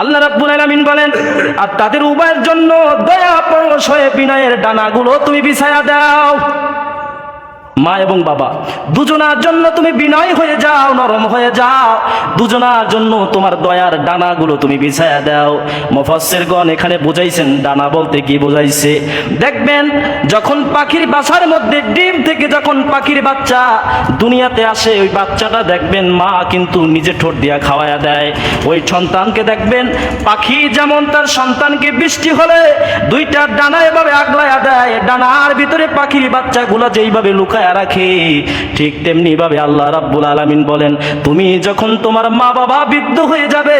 আল্লাহ রাব্বুল আলামিন বলেন, আর তাদের উভয়ের জন্য দয়া পরশ হয়ে বিনয়ের ডানাগুলো তুমি বিছায়া দাও। মা এবং বাবা, দুজনার জন্য তুমি বিনয় হয়ে যাও, নরম হয়ে যাও। দুজনার জন্য তোমার দয়ার ডানাগুলো তুমি বিছায়া দাও। গণ এখানে বুঝাইছেন, ডানা বলতে কি বুঝাইছে? দেখবেন, যখন পাখির বাসার মধ্যে ডিম থেকে যখন পাখির বাচ্চা দুনিয়াতে আসে, ওই বাচ্চাটা দেখবেন, মা কিন্তু নিজে ঠোঁট দিয়া খাওয়ায়া দেয়। ওই সন্তানকে দেখবেন, পাখি যেমন তার সন্তানকে বৃষ্টি হলে দুইটা ডানা এভাবে আগলায়া দেয়। ডানার ভিতরে পাখির বাচ্চাগুলো যেইভাবে লুকায় রাখে, ঠিক তেমনি ভাবে আল্লাহ রাব্বুল আলামিন বলেন, তুমি যখন তোমার মা বাবা বৃদ্ধ হয়ে যাবে,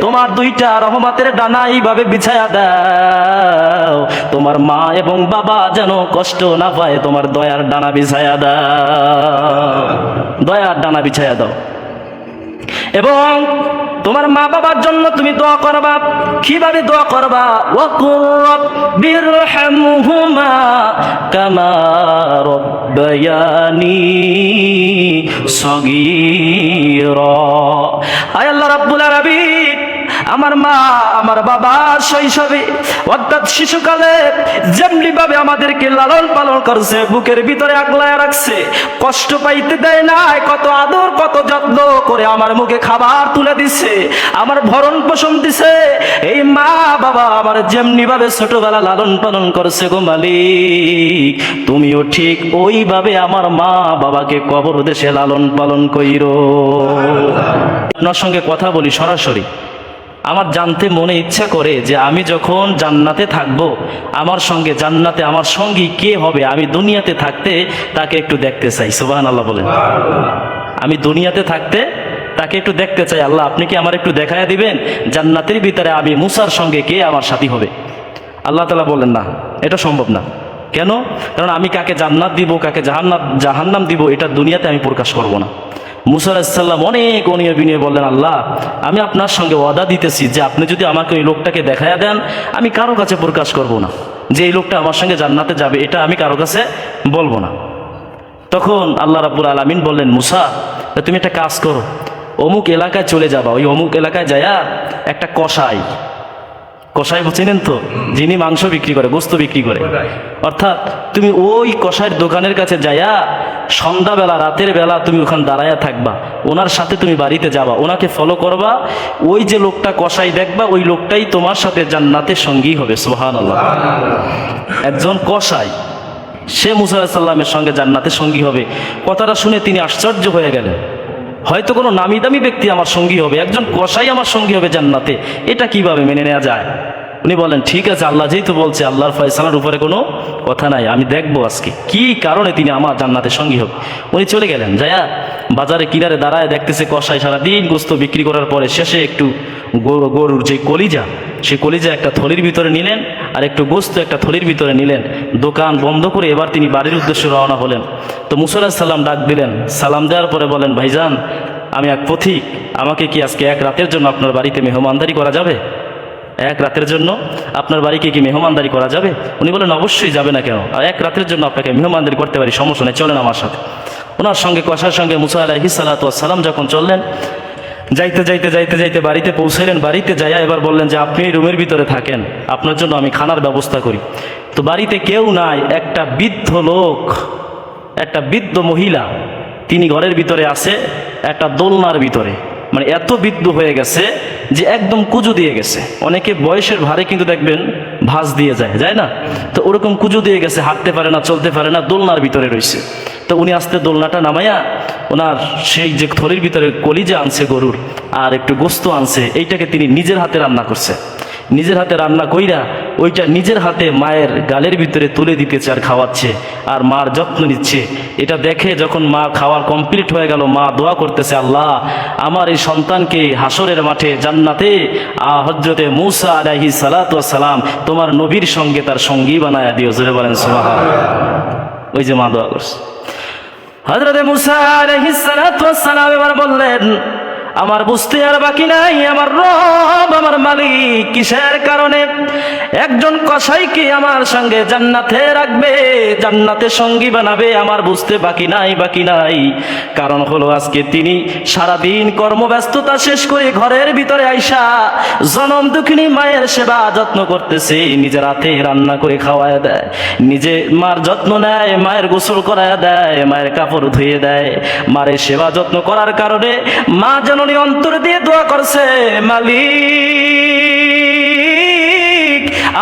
তোমার দুইটা রহমতের ডানা এইভাবে বিছায়া দাও। তোমার মা এবং বাবা যেন কষ্ট না পায়, তোমার দয়ার ডানা বিছায়া দাও। দয়ার ডানা বিছায়া দাও। এবং তোমার মা বাবার জন্য তুমি দোয়া করবা। কীভাবে দোয়া করবা? ওয়াকুর বিরহামহুমা কামা রব্বায়ানি সগীরা। আয় আল্লাহ রাব্বুল আলামিন আমার মা, আমার বাবা শৈশবে, অর্থাৎ শিশুকালে যেমনি ভাবে আমাদেরকে লালন পালন করছে, বুকের ভিতরে আগলায় রাখছে, কষ্ট পাইতে দেয় নাই, কত আদর, কত যত্ন করে আমার মুখে খাবার তুলে দিছে, আমার ভরণ পোষণ দিছে। এই মা বাবা আমার যেমনি ভাবে ছোটবেলা লালন পালন করছে গো মালিক, তুমিও ঠিক ওইভাবে আমার মা বাবাকে কবর দেশে লালন পালন কইরো। আপনার সঙ্গে কথা বলি সরাসরি। আমার জানতে মনে ইচ্ছা করে যে আমি যখন জান্নাতে থাকব, আমার সঙ্গে জান্নাতে আমার সঙ্গী কে হবে? আমি দুনিয়াতে থাকতে তাকে একটু দেখতে চাই। সুবাহান আল্লাহ বলেন। আমি দুনিয়াতে থাকতে তাকে একটু দেখতে চাই। আল্লাহ, আপনি কি আমার একটু দেখায় দিবেন? জান্নাতের ভিতরে আমি মুসার সঙ্গে কে আমার সাথী হবে? আল্লাহ তালা বলেন, না, এটা সম্ভব না। কেন? কারণ আমি কাকে জান্নাত দিব, কাকে জাহান্নাত জাহান্নাম দিব, এটা দুনিয়াতে আমি প্রকাশ করব না। মুসা আলাহিসাল্লাম অনেক অনিয় বিনিয়ে বললেন, আল্লাহ, আমি আপনার সঙ্গে ওয়াদা দিতেছি যে আপনি যদি আমাকে ওই লোকটাকে দেখায়া দেন, আমি কারও কাছে প্রকাশ করব না। যে এই লোকটা আমার সঙ্গে জান্নাতে যাবে, এটা আমি কারও কাছে বলব না। তখন আল্লাহ রাবুল আলমিন বললেন, মুসা, তুমি একটা কাজ করো। অমুক এলাকায় চলে যাবা। ওই অমুক এলাকায় যায়া একটা কষাই কষাই চেনেন তো? যিনি মাংস বিক্রি করে, গোস্ত বিক্রি করে। অর্থাৎ তুমি ওই কষাইয়ের দোকানের কাছে যাইয়া সন্ধ্যাবেলা, রাতের বেলা তুমি ওখানে দাঁড়ায়া থাকবা। ওনার সাথে তুমি বাড়িতে যাবা। ওনাকে ফলো করবা। ওই যে লোকটা কষাই দেখবা, ওই লোকটাই তোমার সাথে জান্নাতের সঙ্গী হবে। সোহান একজন কষাই সে মুসা সাল্লামের সঙ্গে জান্নাতের সঙ্গী হবে। কথাটা শুনে তিনি আশ্চর্য হয়ে গেলেন। হয়তো কোনো নামি দামি ব্যক্তি আমার সঙ্গী হবে, একজন কষাই আমার সঙ্গী হবে জান্নাতে। এটা কীভাবে মেনে নেওয়া যায়? উনি বলেন, ঠিক আছে, আল্লাহ যেহেতু বলছে, আল্লাহর ফয়সালার উপরে কোনো কথা নাই, আমি দেখব আজকে কি কারণে তিনি আমার জান্নাতের সঙ্গী হবে? উনি চলে গেলেন যায়া বাজারে কিনারে দাঁড়ায় দেখতেছে কষাই সারাদিন গোস্ত বিক্রি করার পরে শেষে একটু গরু, গরুর যে কলিজা সেই কলিজা একটা থলির ভিতরে নিলেন আর একটু গোস্ত একটা থলির ভিতরে নিলেন। দোকান বন্ধ করে এবার তিনি বাড়ির উদ্দেশ্যে রওনা হলেন। তো মুসল্লাহ সাল্লাম ডাক দিলেন। সালাম দেওয়ার পরে বলেন, ভাইজান, আমি এক পথিক। আমাকে কি আজকে এক রাতের জন্য আপনার বাড়িতে মেহমানদারি করা যাবে? এক রাতের জন্য আপনার বাড়িকে কি মেহমানদারি করা যাবে? উনি বলেন অবশ্যই যাবে না কেন? আর এক রাতের জন্য আপনাকে মেহমানদারি করতে পারি, সমস্যা নেই, চলেন আমার সাথে। ওনার সঙ্গে কষার সঙ্গে মুসা আলাহি সালাম যখন চললেন যাইতে যাইতে যাইতে যাইতে বাড়িতে পৌঁছাইলেন। বাড়িতে যাইয়া এবার বললেন যে, আপনি এই রুমের ভিতরে থাকেন, আপনার জন্য আমি খানার ব্যবস্থা করি। তো বাড়িতে কেউ নাই, একটা বৃদ্ধ লোক, একটা বৃদ্ধ মহিলা, তিনি ঘরের ভিতরে আছে, একটা দোলনার ভিতরে। মানে এত বৃদ্ধ হয়ে গেছে যে একদম কুজু দিয়ে গেছে। অনেকে বয়সের ভারে কিন্তু দেখবেন ভাঁজ দিয়ে যায় যায় না? তো ওরকম কুজু দিয়ে গেছে, হাঁটতে পারে না, চলতে পারে না, দোলনার ভিতরে রয়েছে। তো উনি আস্তে দোলনাটা নামাইয়া ওনার সেই যে থলির ভিতরে কলিজা আনছে গরুর, আর একটু গোস্ত আনছে, এইটাকে তিনি নিজের হাতে রান্না করছে। নিজের হাতে রান্না কইরা ওইটা নিজের হাতে মায়ের গালের ভিতরে তুলে দিতেছে আর খাওয়াচ্ছে, আর মার যত্ন নিচ্ছে। এটা দেখে যখন মা খাওয়ার কমপ্লিট হয়ে গেল, মা দোয়া করতেছে, আল্লাহ, আমার এই সন্তানকে হাসরের মাঠে জান্নাতে হজরতে মুসা আলাহি সালাম তোমার নবীর সঙ্গে তার সঙ্গী বানায় দিও। জোরে বলেন সুমাহা ওই যে মা দোয়া করছে। হজরতে মুসার বললেন আমার বুঝতে আর বাকি নাই আমার রব আমার মালিক, কিসের কারণে? একজন কসাইকে আমার সঙ্গে জান্নাতে রাখবে, জান্নাতে সঙ্গী বানাবে, আমার বুঝতে বাকি নাই বাকি নাই। কারণ হলো আজকে তিনি সারাদিন কর্মব্যস্ততা শেষ করে ঘরের ভিতরে আইসা জনম দুঃখিনী মায়ের সেবা যত্ন করতেছে নিজের হাতে রান্না করে খাওয়ায় দেয়, নিজে মার যত্ন নেয়, মায়ের গোসল করায় দেয়, মায়ের কাপড় ধুয়ে দেয়। মায়ের সেবা যত্ন করার কারণে মা জননী অন্তর দিয়ে দোয়া করছে, মালিক।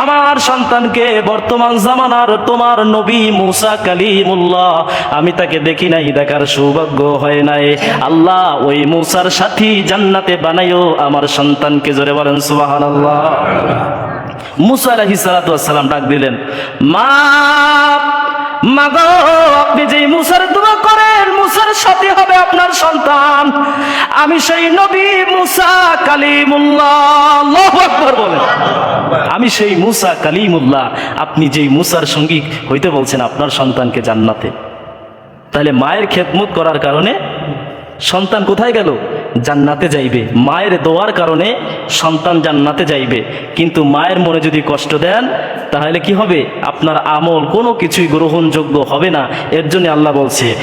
আমার সন্তানকে বর্তমান জামানার তোমার নবী মুসা কালিমুল্লাহ। আমি তাকে দেখি নাই, দেখার সৌভাগ্য হয় নাই। আল্লাহ ওই মুসার সাথী জান্নাতে বানাইও আমার সন্তানকে জোরে বলেন, সুবহানাল্লাহ। মুসা আলাইহিস সালাতু ওয়াস সালাম ডাক দিলেন, মা মাগো আপনি যেই মুসার দোয়া হবে আপনার সন্তান। আমি সেই নবী মুসা কালিমুল্লাহ। বলে আমি সেই মুসা কালিমুল্লাহ। আপনি যেই মুসার সঙ্গী হইতে বলছেন আপনার সন্তানকে জান্নাতে। তাহলে মায়ের খেদমত করার কারণে সন্তান কোথায় গেল? জান্নাতে যাইবে। মায়ের দোয়ার কারণে সন্তান জান্নাতে যাইবে। কিন্তু মায়ের মনে যদি কষ্ট দেন, তাহলে কি হবে? আপনার আমল কোনো কিছুই গ্রহণযোগ্য হবে না। এর জন্য আল্লাহ বলছে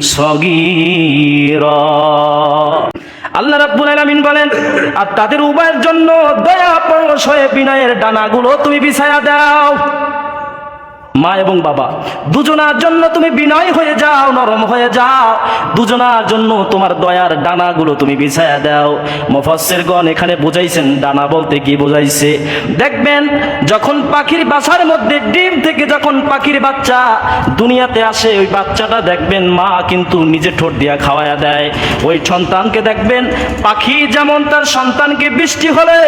সগীরা। আল্লাহ রাব্বুল আলামিন বলেন, আর তাদের উভয়ের জন্য দয়া পরশ হয়ে বিনয়ের ডানাগুলো তুমি বিছায়া দাও। মা এবং বাবা, দুজনার জন্য তুমি বিনয় হয়ে যাও, নরম হয়ে যাও। দুজনার জন্য তোমার দয়ার ডানাগুলো তুমি বিছায়া দাও। গণ এখানে বুঝাইছেন, ডানা বলতে কি বুঝাইছে? দেখবেন, যখন পাখির বাসার মধ্যে ডিম থেকে যখন পাখির বাচ্চা দুনিয়াতে আসে, ওই বাচ্চাটা দেখবেন, মা কিন্তু নিজে ঠোঁট দিয়া খাওয়ায়া দেয়। ওই সন্তানকে দেখবেন, পাখি যেমন তার সন্তানকে বৃষ্টি হলে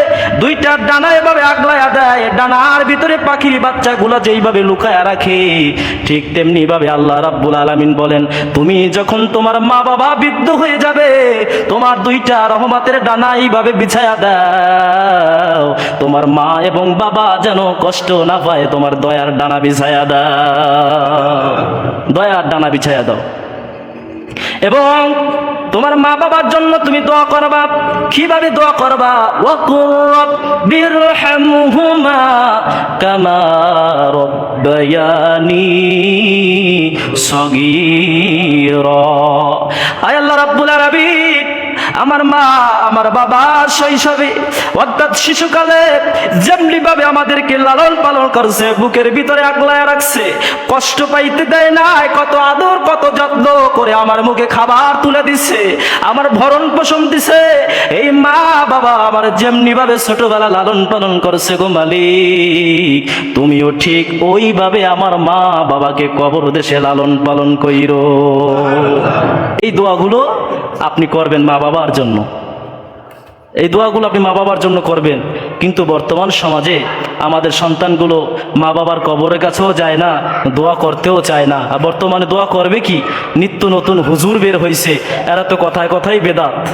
দুইটা ডানা এভাবে আগলায়া দেয়, ডানার ভিতরে পাখির বাচ্চাগুলো যেইভাবে লুকায়া রাখে। ঠিক তেমনি ভাবে আল্লাহ রাব্বুল আলামিন বলেন, তুমি যখন তোমার মা বাবা বৃদ্ধ হয়ে যাবে, তোমার দুইটা রহমতের ডানা এইভাবে বিছায়া দাও। তোমার মা এবং বাবা যেন কষ্ট না পায়, তোমার দয়ার ডানা বিছায়া দাও। দয়ার ডানা বিছায়া দাও। এবং তোমার মা বাবার জন্য তুমি দোয়া করবা। কীভাবে দোয়া করবা? ওয়াকুর রাব্বিরহামহুমা কামা রব্বায়ানি সগীরা। আয় আল্লাহ রাব্বুল আলামিন আমার মা, আমার বাবা শৈশবে অর্থাৎ শিশুকালে যেমনি ভাবে আমাদেরকে লালন পালন করছে, বুকের ভিতরে আগলায় রাখছে, কষ্ট পাইতে দেয় না কত আদর, কত যত্ন করে আমার মুখে খাবার তুলে দিছে, আমার ভরণ পোষণ দিছে। এই মা, বাবা আমার যেমনি ভাবে ছোটবেলা লালন পালন করছে গো মালিক, তুমিও ঠিক ওইভাবে আমার মা, বাবাকে কবর দেশে লালন পালন কইরো। এই দোয়াগুলো আপনি করবেন মা বাবার জন্য। এই দোয়াগুলো আপনি মা বাবার জন্য করবেন। কিন্তু বর্তমান সমাজে আমাদের সন্তানগুলো মা বাবার কবরের কাছেও যায় না, দোয়া করতেও চায় না। আর বর্তমানে দোয়া করবে কি? নিত্য নতুন হুজুর বের হয়েছে এরা তো কথায় কথাই বেদাত।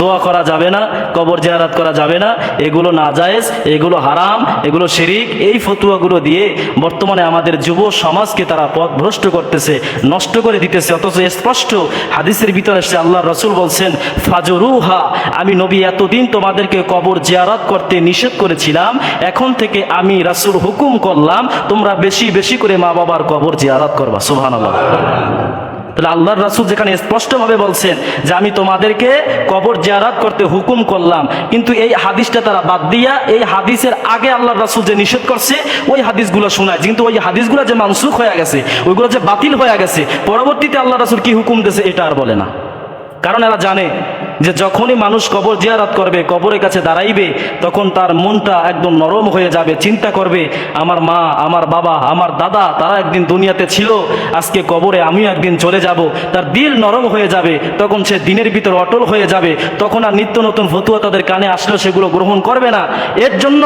দোয়া করা যাবে না, কবর জিয়ারাত করা যাবে না। এগুলো নাজায়েজ, এগুলো হারাম, এগুলো শিরিক। এই ফতুয়াগুলো দিয়ে বর্তমানে আমাদের যুব সমাজকে তারা পথ ভ্রষ্ট করতেছে, নষ্ট করে দিতেছে। অথচ স্পষ্ট হাদিসের ভিতরে সে আল্লাহ রসুল বলছেন, ফাজরুহা, আমি নবী এতদিন তোমাদেরকে কবর জিয়ারাত করতে নিষেধ করেছিলাম। এখন থেকে আমি রাসুল হুকুম করলাম, তোমরা বেশি বেশি করে মা বাবার কবর জিয়ারাত করবা। সুবহানাল্লাহ। তাহলে আল্লাহর রাসুল যেখানে স্পষ্টভাবে বলছেন যে আমি তোমাদেরকে কবর জিয়ারাত করতে হুকুম করলাম, কিন্তু এই হাদিসটা তারা বাদ দিয়া এই হাদিসের আগে আল্লাহর রাসুল যে নিষেধ করছে, ওই হাদিসগুলো শোনায়। কিন্তু ওই হাদিসগুলো যে মানসুখ হয়ে গেছে, ওইগুলো যে বাতিল হয়ে গেছে, পরবর্তীতে আল্লাহ রাসুল কি হুকুম দিয়েছে এটা আর বলে না। কারণ এরা জানে যে যখনই মানুষ কবর জিয়ারাত করবে, কবরের কাছে দাঁড়াইবে, তখন তার মনটা একদম নরম হয়ে যাবে, চিন্তা করবে, আমার মা, আমার বাবা, আমার দাদা, তারা একদিন দুনিয়াতে ছিল, আজকে কবরে আমিও একদিন চলে যাব। তার দিল নরম হয়ে যাবে, তখন সে দিনের ভিতর অটল হয়ে যাবে, তখন আর নিত্য নতুন ফতুয়া তাদের কানে আসলো, সেগুলো গ্রহণ করবে না। এর জন্য